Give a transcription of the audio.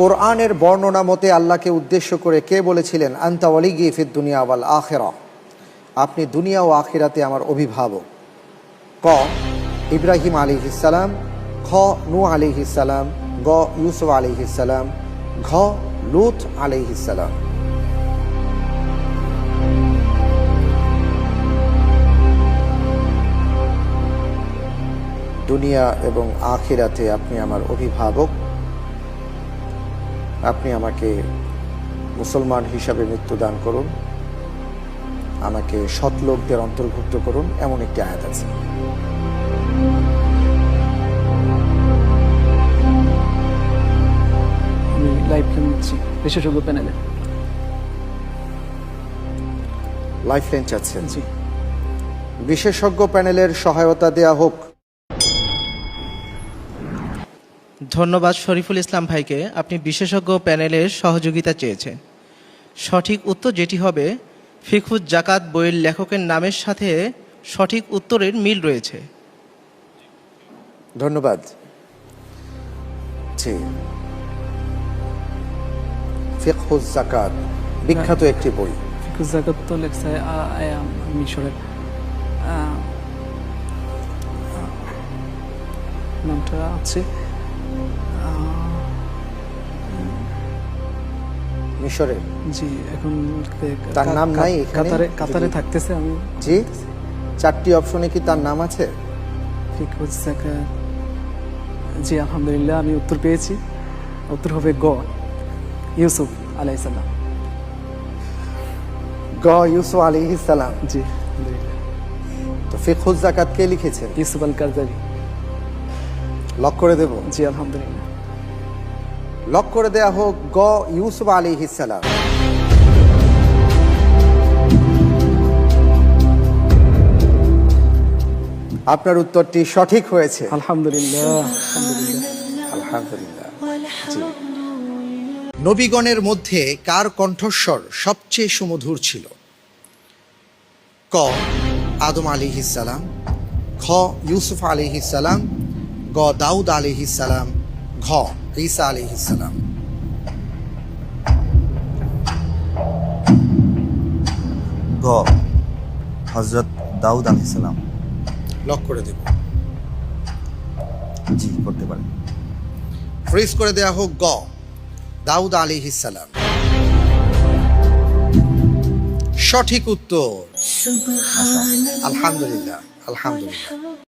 কোরআনের বর্ণনা মতে আল্লাহকে উদ্দেশ্য করে কে বলেছিলেন, আন্তা ওয়ালিগি ফিদ দুনিয়া ওয়াল আখেরা আপনি দুনিয়া ও আখিরাতে আমার অভিভাবক। ক, ইব্রাহিম আলী ইসালাম খ নু আলী ইসালাম গ, ইউসুফ আলী ইসালাম ঘ, লুত আলী ইসালাম দুনিয়া এবং আখিরাতে আপনি আমার অভিভাবক। আপনি আমাকে মুসলমান হিসাবে মৃত্যুদান করুন। আমাকে সৎ লোকদের অন্তর্ভুক্ত করুন এমন একটি আয়াত আছে। নিচ্ছি বিশেষজ্ঞ প্যানেলে লাইফ লাইন চাচ্ছেন। জি। বিশেষজ্ঞ প্যানেলের সহায়তা দেয়া হোক। ধন্যবাদ শরীফুল ইসলাম ভাইকে। আপনি বিশেষজ্ঞ প্যানেলের সহযোগিতা চেয়েছেন। সঠিক উত্তর যেটি হবে ফিকুজ জাকাত বইয়ের লেখকের নামের সাথে সঠিক উত্তরের মিল রয়েছে। ধন্যবাদ। জি। ফিকহুজ জাকাত বিখ্যাত একটি বই। ফিকুজ জাকাত তো লেখছে মিশরের নামটা আছে। আ, মিশরের জি এখন তার নাম নাই কাতারে কাতারে থাকতেছে আমি। জি? চারটি অপশনে কি তার নাম আছে? ফিকুজ জাকাত জি আলহামদুলিল্লাহ আমি উত্তর পেয়েছি। উত্তর হবে গ ইউসুফ আলাইসাল্লাম গ ইউসুফ আলী ইসালাম জি তো ফিকহুজ জাকাত কে লিখেছেন? ইউসুফ আল কারজারি লক করে দেব? জি আলহামদুলিল্লাহ। লক করে দেয়া হোক গ ইউসুফ আলী ইসালাম আপনার উত্তরটি সঠিক হয়েছে। আলহামদুলিল্লাহ আলহামদুলিল্লাহ। আলহামদুলিল্লাহ। নবীগণের মধ্যে কার কণ্ঠস্বর সবচেয়ে সুমধুর ছিল? ক আদম আলী সালাম। খ ইউসুফ আলী সালাম। গ দাউদ আলী ঘ ঈসা আলী সালাম। গ হজরত দাউদ লক করে দেব। জি করতে পারেন। ফ্রিজ করে দেয়া হোক গ দাউদ আলী সঠিক উত্তর। আলহামদুলিল্লাহ আলহামদুলিল্লাহ।